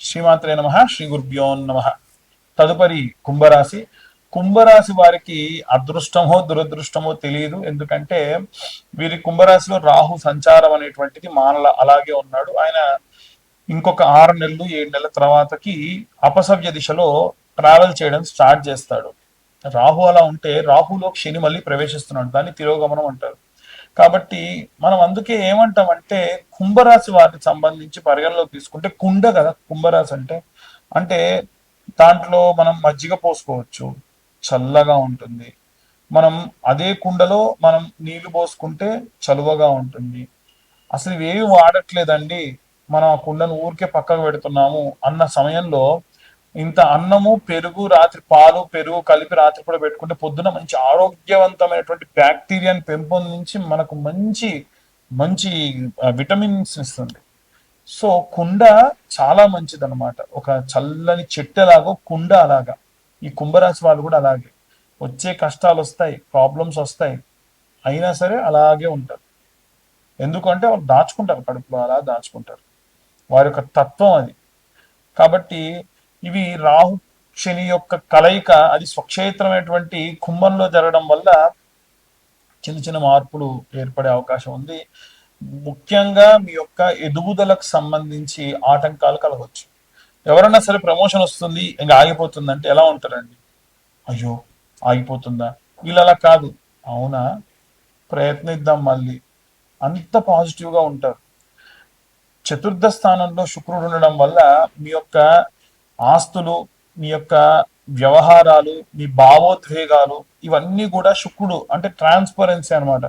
శ్రీమాత్రే నమ శ్రీ గురుభ్యో నమ. తదుపరి కుంభరాశి. కుంభరాశి వారికి అదృష్టమో దురదృష్టమో తెలియదు ఎందుకంటే వీరి కుంభరాశిలో రాహు సంచారం అనేటువంటిది మానల అలాగే ఉన్నాడు. ఆయన ఇంకొక ఆరు నెలలు ఏడు నెలల తర్వాతకి అపసవ్య దిశలో ట్రావెల్ చేయడం స్టార్ట్ చేస్తాడు. రాహు అలా ఉంటే రాహులో శని మళ్ళీ ప్రవేశిస్తున్నాడు. దాన్ని తిరోగమనం అంటారు. కాబట్టి మనం అందుకే ఏమంటామంటే కుంభరాశి వారికి సంబంధించి పరిగణలోకి తీసుకుంటే కుండ కదా కుంభరాశి అంటే అంటే దాంట్లో మనం మజ్జిగ పోసుకోవచ్చు చల్లగా ఉంటుంది. మనం అదే కుండలో మనం నీళ్ళు పోసుకుంటే చలువగా ఉంటుంది. అసలు ఇవేవి వాడట్లేదండి. మనం ఆ కుండను ఊరికే పక్కకు పెడుతున్నాము అన్న సమయంలో ఇంత అన్నము పెరుగు రాత్రి పాలు పెరుగు కలిపి రాత్రి కూడా పెట్టుకుంటే పొద్దున మంచి ఆరోగ్యవంతమైనటువంటి బ్యాక్టీరియాని పెంపొందించి మనకు మంచి మంచి విటమిన్స్ ఇస్తుంది. సో కుండ చాలా మంచిది అనమాట ఒక చల్లని చెట్టు ఎలాగో కుండ అలాగా. ఈ కుంభరాశి వాళ్ళు కూడా అలాగే. వచ్చే కష్టాలు వస్తాయి ప్రాబ్లమ్స్ వస్తాయి. అయినా సరే అలాగే ఉంటారు. ఎందుకంటే వాళ్ళు దాచుకుంటారు కడుపులో అలా దాచుకుంటారు. వారి యొక్క తత్వం అది. కాబట్టి ఇవి రాహు శని యొక్క కలయిక అది స్వక్షేత్రమైనటువంటి కుంభంలో జరగడం వల్ల చిన్న చిన్న మార్పులు ఏర్పడే అవకాశం ఉంది. ముఖ్యంగా మీ యొక్క ఎదుగుదలకు సంబంధించి ఆటంకాలు కలగవచ్చు. ఎవరన్నా సరే ప్రమోషన్ వస్తుంది ఇంకా ఆగిపోతుందంటే ఎలా ఉంటారండి? అయ్యో ఆగిపోతుందా? వీళ్ళలా కాదు. అవునా? ప్రయత్నిద్దాం మళ్ళీ. అంత పాజిటివ్గా ఉంటారు. చతుర్థ స్థానంలో శుక్రుడు ఉండడం వల్ల మీ యొక్క ఆస్తులు మీ యొక్క వ్యవహారాలు మీ భావోద్వేగాలు ఇవన్నీ కూడా శుక్రుడు అంటే ట్రాన్స్పరెన్సీ అన్నమాట.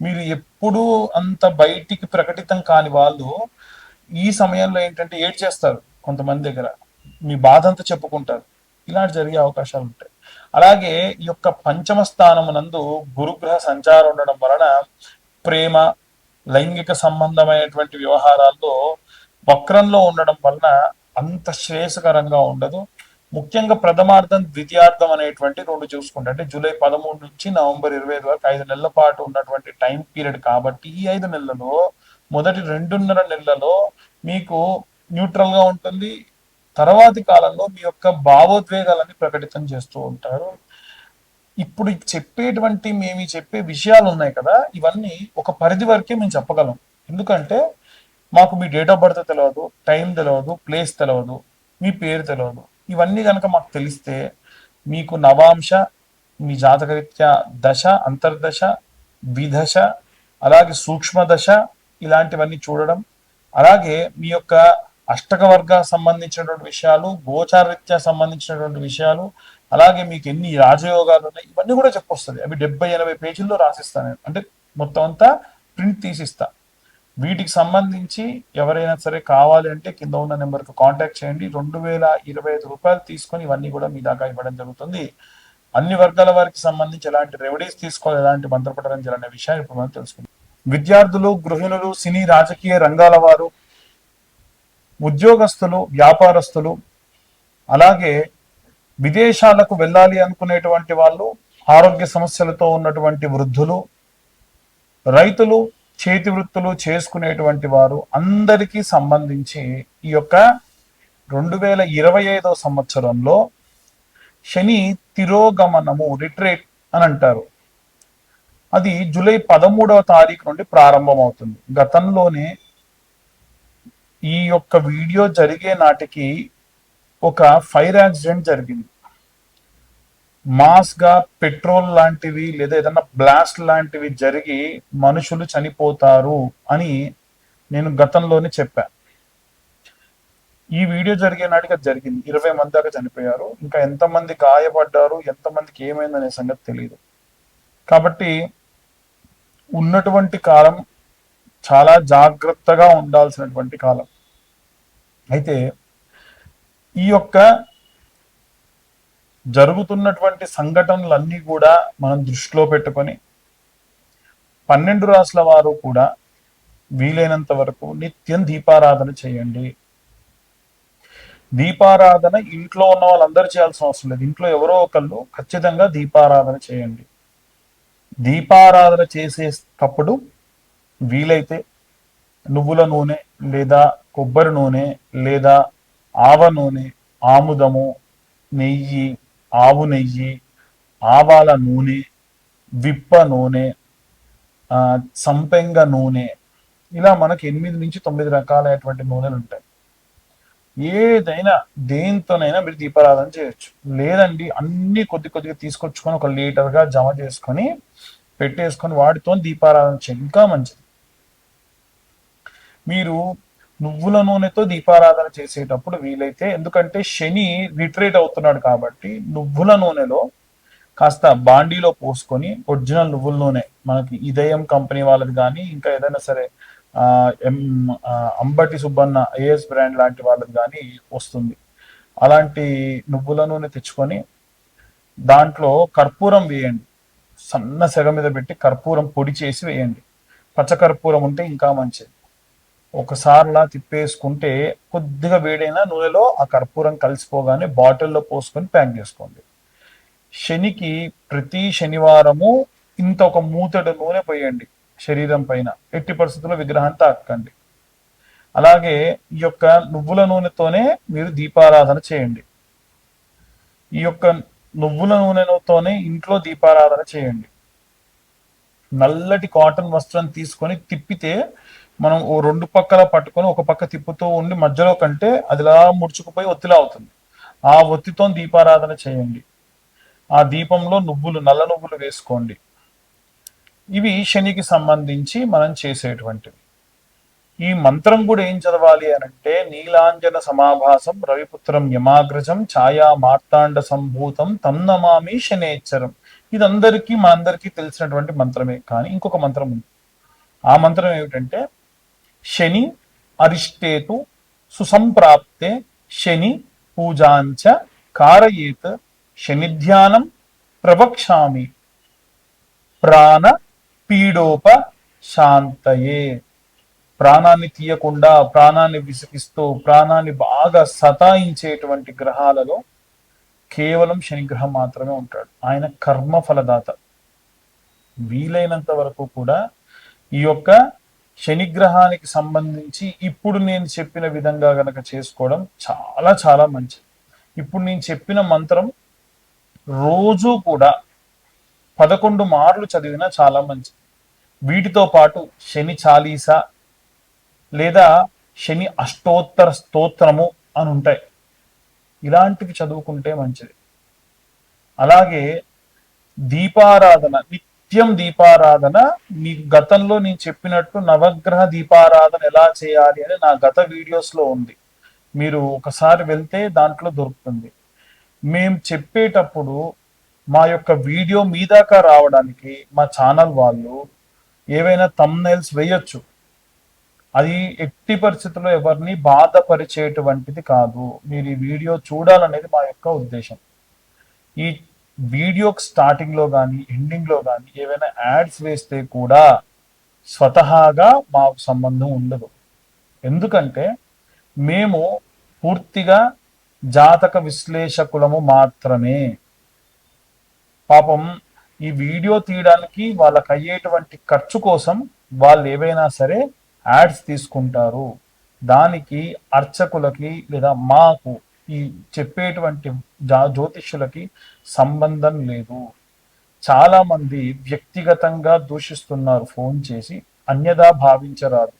మీరు ఎప్పుడూ అంత బయటికి ప్రకటితం కాని వాళ్ళు ఈ సమయంలో ఏంటంటే ఏడ్ చేస్తారు కొంతమంది దగ్గర. మీ బాధ అంతా చెప్పుకుంటారు. ఇలాంటి జరిగే అవకాశాలు ఉంటాయి. అలాగే ఈ యొక్క పంచమ స్థానమునందు గురుగ్రహ సంచారం ఉండడం వలన ప్రేమ లైంగిక సంబంధమైనటువంటి వ్యవహారాల్లో వక్రంలో ఉండడం వలన అంత శ్రేయస్కరంగా ఉండదు. ముఖ్యంగా ప్రథమార్థం ద్వితీయార్థం అనేటువంటి రెండు చూసుకుంటే అంటే జూలై పదమూడు నుంచి నవంబర్ ఇరవై ఐదు వరకు ఐదు నెలల పాటు ఉన్నటువంటి టైం పీరియడ్ కాబట్టి ఈ ఐదు నెలలలో మొదటి రెండున్నర నెలలలో మీకు న్యూట్రల్గా ఉంటుంది. తర్వాతి కాలంలో మీ యొక్క భావోద్వేగాలని ప్రకటితం చేస్తూ ఉంటారు. ఇప్పుడు చెప్పేటువంటి మేము చెప్పే విషయాలు ఉన్నాయి కదా ఇవన్నీ ఒక పరిధి వరకే మేము చెప్పగలం. ఎందుకంటే మాకు మీ డేట్ ఆఫ్ బర్త్ తెలియదు టైం తెలియదు ప్లేస్ తెలియదు మీ పేరు తెలియదు ఇవన్నీ కనుక మాకు తెలిస్తే మీకు నవాంశ మీ జాతకరీత్యా దశ అంతర్దశ విదశ అలాగే సూక్ష్మ దశ ఇలాంటివన్నీ చూడడం అలాగే మీ యొక్క అష్టక వర్గ సంబంధించినటువంటి విషయాలు గోచారరీత్యా సంబంధించినటువంటి విషయాలు అలాగే మీకు ఎన్ని రాజయోగాలు ఉన్నాయి ఇవన్నీ కూడా చెప్పొస్తుంది. అవి డెబ్బై ఎనభై పేజీల్లో రాసిస్తాను నేను. అంటే మొత్తం అంతా ప్రింట్ తీసిస్తా. వీటికి సంబంధించి ఎవరైనా సరే కావాలి అంటే కింద ఉన్న నెంబర్కి కాంటాక్ట్ చేయండి. రెండు వేల ఇరవై ఐదు రూపాయలు తీసుకొని ఇవన్నీ కూడా మీ దాకా ఇవ్వడం జరుగుతుంది. అన్ని వర్గాల వారికి సంబంధించి ఎలాంటి రెమెడీస్ తీసుకోవాలి ఎలాంటి మంత్రపడడం జరిగిన విషయాన్ని ఇప్పుడు మనం తెలుసుకుందాం. విద్యార్థులు గృహిణులు సినీ రాజకీయ రంగాల వారు ఉద్యోగస్తులు వ్యాపారస్తులు అలాగే విదేశాలకు వెళ్ళాలి అనుకునేటువంటి వాళ్ళు ఆరోగ్య సమస్యలతో ఉన్నటువంటి వృద్ధులు రైతులు చేతి వృత్తులు చేసుకునేటువంటి వారు అందరికీ సంబంధించి ఈ యొక్క రెండు వేల ఇరవై ఐదో సంవత్సరంలో శని తిరోగమనము రిట్రేట్ అని అంటారు. అది జూలై పదమూడవ తారీఖు నుండి ప్రారంభమవుతుంది. గతంలోనే ఈ యొక్క వీడియో జరిగే నాటికి ఒక ఫైర్ యాక్సిడెంట్ జరిగింది. మాస్గా పెట్రోల్ లాంటివి లేదా ఏదైనా బ్లాస్ట్ లాంటివి జరిగి మనుషులు చనిపోతారు అని నేను గతంలోనే చెప్పాను ఈ వీడియో జరిగే నాటికి అది జరిగింది. ఇరవై మంది దాకా చనిపోయారు. ఇంకా ఎంతమంది గాయపడ్డారు ఎంతమందికి ఏమైందనే సంగతి తెలియదు కాబట్టి ఉన్నటువంటి కాలం చాలా జాగ్రత్తగా ఉండాల్సినటువంటి కాలం. అయితే ఈ యొక్క జరుగుతున్నటువంటి సంఘటనలన్నీ కూడా మనం దృష్టిలో పెట్టుకొని పన్నెండు రాసుల వారు కూడా వీలైనంత వరకు నిత్యం దీపారాధన చేయండి. దీపారాధన ఇంట్లో ఉన్న వాళ్ళందరూ చేయాల్సిన అవసరం లేదు. ఇంట్లో ఎవరో ఒకళ్ళు ఖచ్చితంగా దీపారాధన చేయండి. దీపారాధన చేసేటప్పుడు వీలైతే నువ్వుల నూనె లేదా కొబ్బరి నూనె లేదా ఆవ నూనె ఆముదము నెయ్యి ఆవు నెయ్యి ఆవాల నూనె విప్ప నూనె సంపెంగ నూనె. ఇలా మనకి ఎనిమిది నుంచి తొమ్మిది రకాలైనటువంటి నూనెలు ఉంటాయి. ఏదైనా దేంతోనైనా మీరు దీపారాధన చేయొచ్చు. లేదండి అన్ని కొద్ది కొద్దిగా తీసుకొచ్చుకొని ఒక లీటర్గా జమ చేసుకొని పెట్టేసుకొని వాటితో దీపారాధన చేయండి ఇంకా మంచిది. మీరు నువ్వుల నూనెతో దీపారాధన చేసేటప్పుడు వీలైతే ఎందుకంటే శని రిట్రేట్ అవుతున్నాడు కాబట్టి నువ్వుల నూనెలో కాస్త బాండీలో పోసుకొని ఒరిజినల్ నువ్వుల నూనె మనకి ఇదయం కంపెనీ వాళ్ళది కానీ ఇంకా ఏదైనా సరే ఆ, M Ambati Subbanna AS brand లాంటి వాళ్ళది కానీ వస్తుంది. అలాంటి నువ్వుల నూనె తెచ్చుకొని దాంట్లో కర్పూరం వేయండి. సన్న సెగ మీద పెట్టి కర్పూరం పొడి చేసి వేయండి. పచ్చ కర్పూరం ఉంటే ఇంకా మంచిది. ఒకసారిలా తిప్పేసుకుంటే కొద్దిగా వేడైన నూనెలో ఆ కర్పూరం కలిసిపోగానే బాటిల్లో పోసుకొని ప్యాక్ చేసుకోండి. శనికి ప్రతి శనివారము ఇంత ఒక మూతడు నూనె పోయండి శరీరం పైన. ఎట్టి పరిస్థితుల్లో విగ్రహాన్ని తాకండి అలాగే ఈ యొక్క నువ్వుల నూనెతోనే మీరు దీపారాధన చేయండి. ఈ యొక్క నువ్వుల నూనెతోనే ఇంట్లో దీపారాధన చేయండి. నల్లటి కాటన్ వస్త్రం తీసుకొని తిప్పితే మనం ఓ రెండు పక్కల పట్టుకొని ఒక పక్క తిప్పుతూ ఉండి మధ్యలో కంటే అదిలా ముడుచుకుపోయి ఒత్తిలా అవుతుంది. ఆ ఒత్తితో దీపారాధన చేయండి. ఆ దీపంలో నువ్వులు నల్ల నువ్వులు వేసుకోండి. ఇవి శనికి సంబంధించి మనం చేసేటువంటివి. ఈ మంత్రం కూడా ఏం చదవాలి అని అంటే నీలాంజన సమాభాసం రవిపుత్రం యమాగ్రజం ఛాయా మార్తాండ సంభూతం తన్నమామి శనేచ్చరం. ఇది అందరికీ మనందరికీ తెలిసినటువంటి మంత్రమే. కానీ ఇంకొక మంత్రం ఉంది. ఆ మంత్రం ఏమిటంటే శని అరిష్టేతు సుసంప్రాప్తే శని పూజాంచ కారయేత్ శని ధ్యానం ప్రవక్ష్యామి ప్రాణ పీడోప శాంతయే ప్రాణాన్ని తీయకుండా ప్రాణాన్ని విసిగిస్తూ ప్రాణాన్ని బాగా సతాయించేటువంటి గ్రహాలలో కేవలం శనిగ్రహం మాత్రమే ఉంటాడు. ఆయన కర్మ ఫలదాత వీలైనంత వరకు కూడా ఈ యొక్క శనిగ్రహానికి సంబంధించి ఇప్పుడు నేను చెప్పిన విధంగా గనక చేసుకోవడం చాలా చాలా మంచిది. ఇప్పుడు నేను చెప్పిన మంత్రం రోజు కూడా పదకొండు మార్లు చదివినా చాలా మంచిది. వీటితో పాటు శని చాలీసా లేదా శని అష్టోత్తర స్తోత్రము అని ఉంటాయి. ఇలాంటివి చదువుకుంటే మంచిది. అలాగే దీపారాధన నిత్యం దీపారాధన మీ గతంలో నేను చెప్పినట్టు నవగ్రహ దీపారాధన ఎలా చేయాలి అని నా గత వీడియోస్లో ఉంది. మీరు ఒకసారి వెళ్తే దాంట్లో దొరుకుతుంది. మేము చెప్పేటప్పుడు మా యొక్క వీడియో మీ దాకా రావడానికి మా ఛానల్ వాళ్ళు ఏవైనా తమ్నైల్స్ వేయొచ్చు. అది ఎట్టి పరిస్థితుల్లో ఎవరిని బాధపరిచేటువంటిది కాదు. మీరు ఈ వీడియో చూడాలనేది మా యొక్క ఉద్దేశం. ఈ వీడియోకి స్టార్టింగ్లో కానీ ఎండింగ్లో కానీ ఏవైనా యాడ్స్ వేస్తే కూడా స్వతహాగా మాకు సంబంధం ఉండదు. ఎందుకంటే మేము పూర్తిగా జాతక విశ్లేషకులము మాత్రమే. పాపం ఈ వీడియో తీయడానికి వాళ్ళకి అయ్యేటువంటి ఖర్చు కోసం వాళ్ళు ఏవైనా సరే యాడ్స్ తీసుకుంటారు. దానికి అర్చకులకి లేదా మాకు ఈ చెప్పేటువంటి జా జ్యోతిష్యులకి సంబంధం లేదు. చాలా మంది వ్యక్తిగతంగా దూషిస్తున్నారు ఫోన్ చేసి అన్యదా భావించరాదు.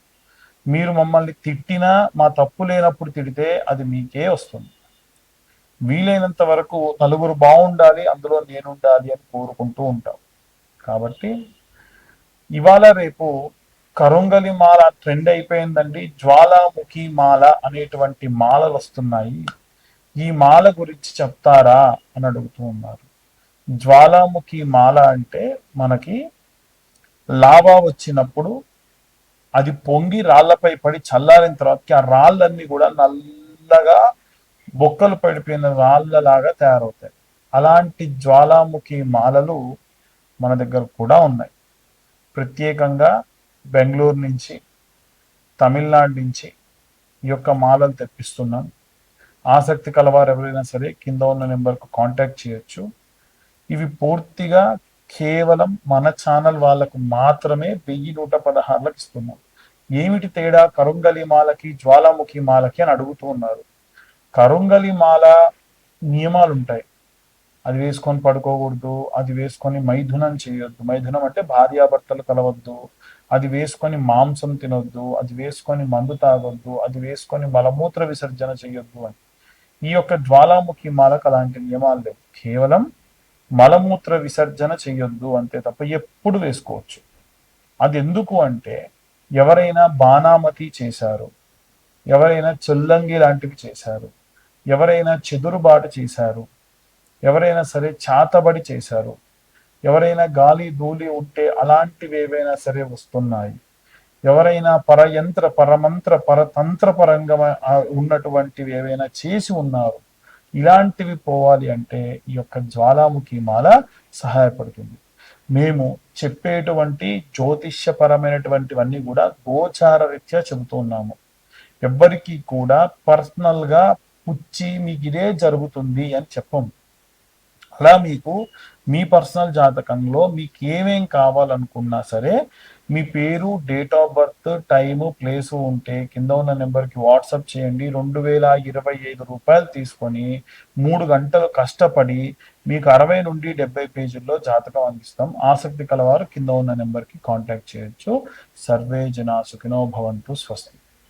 మీరు మమ్మల్ని తిట్టినా మా తప్పు లేనప్పుడు తిడితే అది మీకే వస్తుంది. వీలైనంత వరకు నలుగురు బాగుండాలి అందులో నేనుండాలి అని కోరుకుంటూ ఉంటాం. కాబట్టి ఇవాళ రేపు కరుంగలి మాల ట్రెండ్ అయిపోయిందండి. జ్వాలాముఖి మాల అనేటువంటి మాలలు వస్తున్నాయి. ఈ మాల గురించి చెప్తారా అని అడుగుతూ ఉన్నారు. జ్వాలాముఖి మాల అంటే మనకి లావా వచ్చినప్పుడు అది పొంగి రాళ్ళపై పడి చల్లారిన తర్వాత ఆ రాళ్ళన్నీ కూడా నల్లగా బొక్కలు పడిపోయిన రాళ్ళలాగా తయారవుతాయి. అలాంటి జ్వాలాముఖి మాలలు మన దగ్గర కూడా ఉన్నాయి. ప్రత్యేకంగా బెంగళూరు నుంచి తమిళనాడు నుంచి ఈ యొక్క మాలలు తెప్పిస్తున్నాను. ఆసక్తి కలవారు ఎవరైనా సరే కింద ఉన్న నెంబర్కు కాంటాక్ట్ చేయొచ్చు. ఇవి పూర్తిగా కేవలం మన ఛానల్ వాళ్ళకు మాత్రమే వెయ్యి నూట పదహారులకు ఇస్తున్నాం. ఏమిటి తేడా? కరుంగలి మాలకి జ్వాలాముఖి మాలకి అని అడుగుతూ ఉన్నారు. కరుంగలి మాల నియమాలు ఉంటాయి అది వేసుకొని పడుకోకూడదు అది వేసుకొని మైథునం చేయొద్దు. మైథునం అంటే భార్యాభర్తలు కలవద్దు అది వేసుకొని మాంసం తినొద్దు అది వేసుకొని మందు తాగొద్దు అది వేసుకొని మలమూత్ర విసర్జన చేయొద్దు అని. ఈ యొక్క జ్వాలాముఖి మాలకు అలాంటి నియమాలు లేవు. కేవలం మలమూత్ర విసర్జన చేయొద్దు అంతే తప్ప ఎప్పుడు వేసుకోవచ్చు. అది ఎందుకు అంటే ఎవరైనా బాణామతి చేశారు ఎవరైనా చెల్లంగి లాంటివి చేశారు ఎవరైనా చెదురుబాటు చేశారు ఎవరైనా సరే చాతబడి చేశారు ఎవరైనా గాలి ధూళి ఉంటే అలాంటివి ఏవైనా సరే వస్తున్నాయి. ఎవరైనా పరయంత్ర పరమంత్ర పరతంత్ర పరంగా ఉన్నటువంటివి ఏవైనా చేసి ఉన్నారు ఇలాంటివి పోవాలి అంటే ఈ యొక్క జ్వాలాముఖి మాల సహాయపడుతుంది. మేము చెప్పేటువంటి జ్యోతిష్యపరమైనటువంటివన్నీ కూడా గోచార రీత్యా చెబుతున్నాము ఎవ్వరికి కూడా పర్సనల్గా పుచ్చి మీకు ఇదే జరుగుతుంది అని చెప్పము అలా మీకు మీ పర్సనల్ జాతకంలో మీకు ఏమేం కావాలనుకున్నా సరే మీ పేరు date of birth time place ఉంటే కింద ఉన్న నెంబర్కి వాట్సాప్ చేయండి. రెండు వేల ఇరవై ఐదు రూపాయలు తీసుకొని మూడు గంటలు కష్టపడి మీకు అరవై నుండి డెబ్బై పేజీల్లో జాతకం అందిస్తాం. ఆసక్తి కలవారు కింద ఉన్న నెంబర్కి కాంటాక్ట్ చేయొచ్చు. సర్వే జనా సుఖినో భవంతు స్వస్తి.